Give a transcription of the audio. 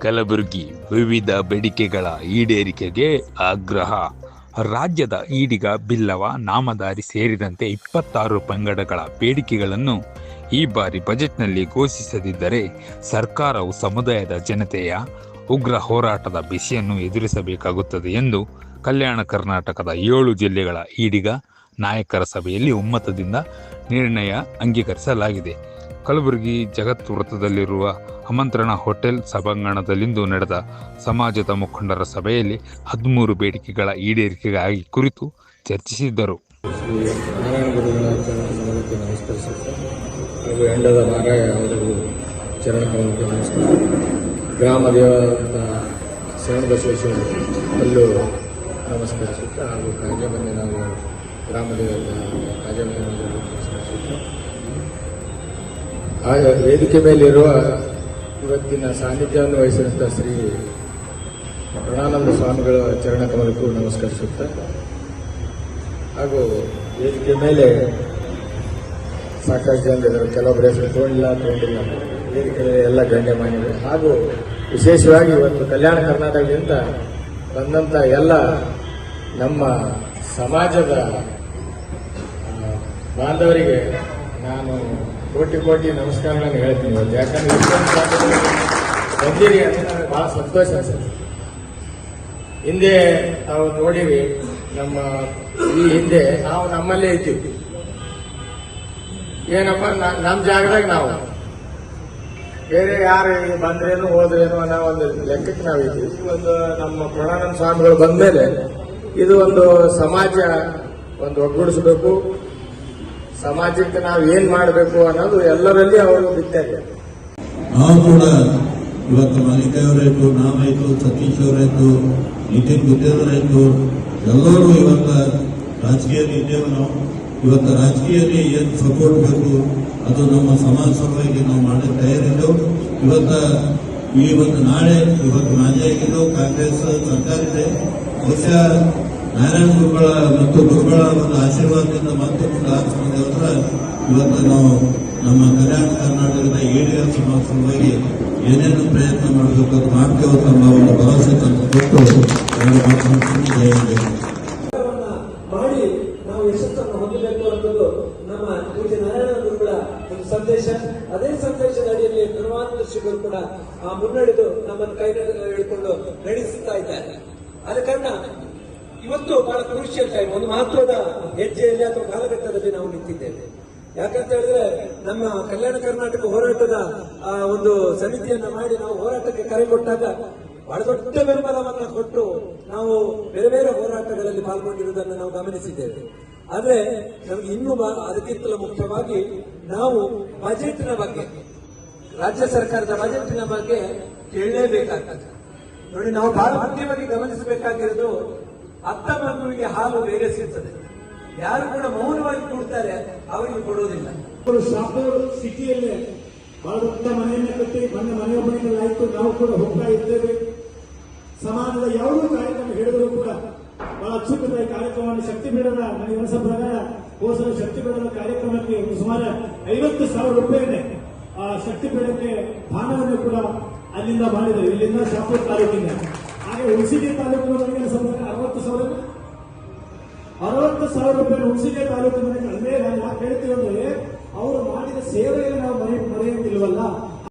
ಕಲಬುರಗಿ ವಿವಿಧ ಬೇಡಿಕೆಗಳ ಈಡೇರಿಕೆಗೆ ಆಗ್ರಹ. ರಾಜ್ಯದ ಈಡಿಗ ಬಿಲ್ಲವ ನಾಮದಾರಿ ಸೇರಿದಂತೆ ಇಪ್ಪತ್ತಾರು ಪಂಗಡಗಳ ಬೇಡಿಕೆಗಳನ್ನು ಈ ಬಾರಿ ಬಜೆಟ್ನಲ್ಲಿ ಘೋಷಿಸದಿದ್ದರೆ ಸರ್ಕಾರವು ಸಮುದಾಯದ ಜನತೆಯ ಉಗ್ರ ಹೋರಾಟದ ಬಿಸಿಯನ್ನು ಎದುರಿಸಬೇಕಾಗುತ್ತದೆ ಎಂದು ಕಲ್ಯಾಣ ಕರ್ನಾಟಕದ ಏಳು ಜಿಲ್ಲೆಗಳ ಈಡಿಗ ನಾಯಕರ ಸಭೆಯಲ್ಲಿ ಒಮ್ಮತದಿಂದ ನಿರ್ಣಯ ಅಂಗೀಕರಿಸಲಾಗಿದೆ. ಕಲಬುರಗಿ ಜಗತ್ ವೃತ್ತದಲ್ಲಿರುವ ಆಮಂತ್ರಣ ಹೋಟೆಲ್ ಸಭಾಂಗಣದಲ್ಲಿಂದು ನಡೆದ ಸಮಾಜದ ಮುಖಂಡರ ಸಭೆಯಲ್ಲಿ ಹದಿಮೂರು ಬೇಡಿಕೆಗಳ ಈಡೇರಿಕೆಗಾಗಿ ಕುರಿತು ಚರ್ಚಿಸಿದ್ದರು. ಗ್ರಾಮ ಶರಣ ಅಲ್ಲೂ ನಮಸ್ಕರಿಸುತ್ತೆ ಹಾಗೂ ಕಾಜಮನೆ ನಾವು ಗ್ರಾಮ ದೇವರ ಕಾಜಮನೆ ನಮಸ್ಕರಿಸುತ್ತೆ ಆಗ ವೇದಿಕೆ ಮೇಲಿರುವ ಇವತ್ತಿನ ಸಾನ್ನಿಧ್ಯವನ್ನು ವಹಿಸಿದಂಥ ಶ್ರೀ ಪ್ರಣಾನಂದ ಸ್ವಾಮಿಗಳ ಚರಣ ಕಮಲಕ್ಕೂ ನಮಸ್ಕರಿಸುತ್ತೆ. ಹಾಗೂ ವೇದಿಕೆ ಮೇಲೆ ಸಾಕಷ್ಟು ಜನ ಇದ್ದಾರೆ ಕೆಲವೊಬ್ಬರು ಹೆಸರು ತಗೊಂಡಿಲ್ಲ ತಗೊಂಡಿಲ್ಲ ವೇದಿಕೆ ಎಲ್ಲ ಗಣ್ಯಮಾನ್ಯರು ಹಾಗೂ ವಿಶೇಷವಾಗಿ ಇವತ್ತು ಕಲ್ಯಾಣ ಕರ್ನಾಟಕದಿಂದ ಬಂದಂಥ ಎಲ್ಲ ನಮ್ಮ ಸಮಾಜದ ಬಾಂಧವರಿಗೆ ನಾನು ಕೋಟಿ ಕೋಟಿ ನಮಸ್ಕಾರಗಳನ್ನು ಹೇಳ್ತೀನಿ ಇವತ್ತು. ಯಾಕಂದ್ರೆ ಇಷ್ಟೊಂದು ಬಂದಿರಿ ಅಂತ ನನಗೆ ಬಹಳ ಸಂತೋಷ ಅನ್ಸುತ್ತೆ. ಹಿಂದೆ ನಾವು ನೋಡಿವಿ ನಮ್ಮ ಈ ಹಿಂದೆ ನಾವು ನಮ್ಮಲ್ಲೇ ಇದ್ದೀವಿ ಏನಪ್ಪ ನಮ್ಮ ಜಾಗದಾಗ ನಾವು. ಬೇರೆ ಯಾರು ಬಂದ್ರೇನು, ಹೋದ್ರೇನು ಅನ್ನೋ ಒಂದು ಲೆಕ್ಕಕ್ಕೆ ನಾವು ಇದ್ದೀವಿ ಈ ಒಂದು ನಮ್ಮ ಪ್ರಣಾನಂದ ಸ್ವಾಮಿಗಳು ಬಂದ ಮೇಲೆ ಇದು ಒಂದು ಸಮಾಜ ಒಂದು ಒಗ್ಗೂಡಿಸಬೇಕು. ಸಮಾಜಕ್ಕೆ ನಾವು ಏನ್ ಮಾಡಬೇಕು ಅನ್ನೋದು ಎಲ್ಲರಲ್ಲಿ ಅವರು ಬಿತ್ತಾರೆ ನಾವು ಕೂಡ ಇವತ್ತು ಮಾಲಿಕಾಯವರಾಯ್ತು ನಾವಾಯ್ತು, ಸತೀಶ್ ಅವರಾಯ್ತು, ನಿತಿನ್ ಗುತ್ತೇದಾರ್ ಎಲ್ಲರೂ ಇವತ್ತು ರಾಜಕೀಯದಲ್ಲಿ ಇದ್ದೇವೆ ನಾವು ಇವತ್ತು ರಾಜಕೀಯದಲ್ಲಿ ಏನು ಸಪೋರ್ಟ್ ಬೇಕು ಅದು ನಮ್ಮ ಸಮಾಜ ಸಲುವಾಗಿ ನಾವು ಮಾಡೋ ತಯಾರಿದ್ದೆವು. ಇವತ್ತು ಒಂದು ನಾಳೆ ಇವತ್ತು ಮಾಜಿ ಆಗಿದ್ದು ಕಾಂಗ್ರೆಸ್ ಸರ್ಕಾರ ಇದೆ ಬಹುಶಃ ನಾರಾಯಣ ಗುರುಗಳ ಮತ್ತು ಗುರುಗಳ ಒಂದು ಆಶೀರ್ವಾದದಿಂದ ಮತ್ತೆ ಹೋದ್ರೆ ಇವತ್ತು ನಾವು ನಮ್ಮ ಕಲ್ಯಾಣ ಕರ್ನಾಟಕದ ಏಳಿಗೆ ಸಮಾಜ ಏನೇನು ಪ್ರಯತ್ನ ಮಾಡಬೇಕು ಅದು ಮಾಡ್ತೇವೆ ತಮ್ಮ ಒಂದು ಭರವಸೆ ತಂದು ಕೊಟ್ಟು ಮಾಡಿ ನಾವು ಯಶಸ್ಸನ್ನು ಹೊಂದಬೇಕು ಅನ್ನೋದು ನಮ್ಮ ಪೂಜ್ಯ ನಾರಾಯಣ ಗುರುಗಳ ಒಂದು ಸಂದೇಶ, ಅದೇ ಸಂದೇಶದ ಅಡಿಯಲ್ಲಿ ಧರ್ಮಾನಂದರ್ಶಿಗಳು ಕೂಡ ಆ ಮುನ್ನಡೆದು ನಮ್ಮನ್ನು ಕೈ ಹಿಡ್ಕೊಂಡು ನಡೆಸುತ್ತಾ ಇದ್ದಾರೆ. ಆದ ಕಾರಣ ಇವತ್ತು ಬಹಳ ಕ್ರೂಷಿಯಲ್ ಟೈಮ್ ಒಂದು ಮಹತ್ವದ ಹೆಜ್ಜೆಯಲ್ಲಿ ಅಥವಾ ಕಾಲಘಟ್ಟದಲ್ಲಿ ನಾವು ನಿಂತಿದ್ದೇವೆ. ಯಾಕಂತ ಹೇಳಿದ್ರೆ ನಮ್ಮ ಕಲ್ಯಾಣ ಕರ್ನಾಟಕ ಹೋರಾಟದ, ಆ, ಒಂದು ಸಮಿತಿಯನ್ನ ಮಾಡಿ ನಾವು ಹೋರಾಟಕ್ಕೆ ಕರೆ ಕೊಟ್ಟಾಗ ಬಹಳ ದೊಡ್ಡ ಬೆಂಬಲವನ್ನ ಕೊಟ್ಟು ನಾವು ಬೇರೆ ಬೇರೆ ಹೋರಾಟಗಳಲ್ಲಿ ಪಾಲ್ಗೊಂಡಿರುವುದನ್ನು ನಾವು ಗಮನಿಸಿದ್ದೇವೆ. ಆದ್ರೆ ನಮಗೆ ಇನ್ನೂ ಅದಕ್ಕಿಂತಲೂ ಮುಖ್ಯವಾಗಿ ನಾವು ಬಜೆಟ್ನ ಬಗ್ಗೆ, ರಾಜ್ಯ ಸರ್ಕಾರದ ಬಜೆಟ್ನ ಬಗ್ಗೆ ಕೇಳಲೇಬೇಕಾಗ್ತದೆ. ನೋಡಿ, ನಾವು ಬಹಳ ಮುಖ್ಯವಾಗಿ ಗಮನಿಸಬೇಕಾಗಿರೋದು ಅತ್ತ ಮಗುವಿಗೆ ಹಾಲು ಬೇರೆ ಸಿಗ್ತದೆ. ಯಾರು ಕೂಡ ಮೌನವಾಗಿ ಕೊಡ್ತಾರೆ, ಅವರಿಗೆ ಕೊಡೋದಿಲ್ಲ. ಸಿಟಿಯಲ್ಲೇ ಬಹಳ ದೊಡ್ಡ ಮನೆಯನ್ನ ಕಟ್ಟಿ, ಮೊನ್ನೆ ಆಯ್ತು ನಾವು ಕೂಡ ಹೋಗ್ತಾ ಇದ್ದೇವೆ. ಸಮಾಜದ ಯಾವುದೋ ಕಾರ್ಯಕ್ರಮ ಹೇಳಿದರೂ ಕೂಡ ಬಹಳ ಅಚ್ಚುಕಟ್ಟಾದ ಕಾರ್ಯಕ್ರಮವನ್ನು ಶಕ್ತಿ ಪೀಠದ ನನಗೆ ಅನಿಸಿದ ಪ್ರಕಾರ ಶಕ್ತಿ ಪೀಠದ ಕಾರ್ಯಕ್ರಮಕ್ಕೆ ಸುಮಾರು ಐವತ್ತು ಸಾವಿರ ರೂಪಾಯಿನೇ ಆ ಶಕ್ತಿ ಪೀಠಕ್ಕೆ ದಾನವನ್ನು ಕೂಡ ಅಲ್ಲಿಂದ ಮಾಡಿದರು. ಇಲ್ಲಿಂದ ಶಾಪೂರ್ ತಾಲೂಕಿನ ಹಾಗೆ ಹುಣಸಿಗೆ ತಾಲೂಕಿನ ನನಗೆ ಅನಿಸೋ ಪ್ರಕಾರ ಅರವತ್ತು ಸಾವಿರ? ಅರವತ್ತು ಸಾವಿರ ರೂಪಾಯಿ ಹುಣಸಿಗೆ ತಾಲೂಕಿನ ಅಂದ್ರೆ ನಾನು ಯಾಕೆ ಹೇಳ್ತೀವಿ ಅಂದ್ರೆ, ಅವರು ಮಾಡಿದ ಸೇವೆಯನ್ನು ನಾವು ಮರೆ, ಮರೆಯುತ್ತಿಲ್ವಲ್ಲ?